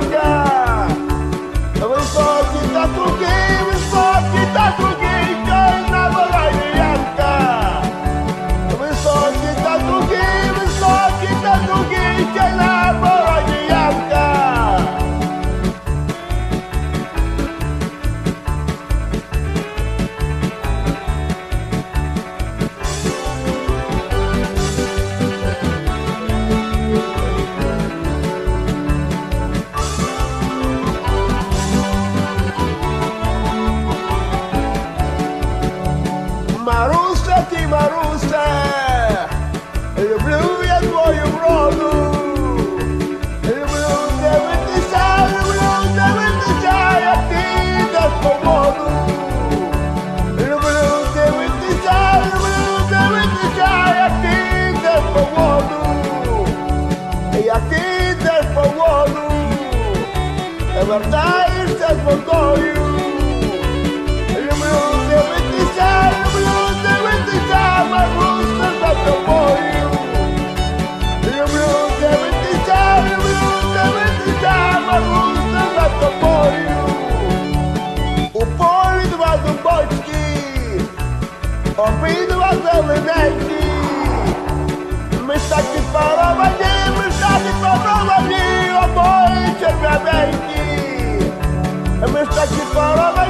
Yeah. Маруся, ти Маруся, люблю я твою вроду, люблю дивитися, люблю дивитися, ти на свободу, люблю дивитися, люблю дивитися, як ти на свободу, як ти на свободу, вертаєшся з водою. У бочки, зубочки, зелененькі. Ми ж такі паровані, ми ж такі паровані, обоє червяненькі. Ми ж такі паровані,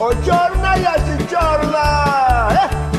Buongiorno, signora! 어?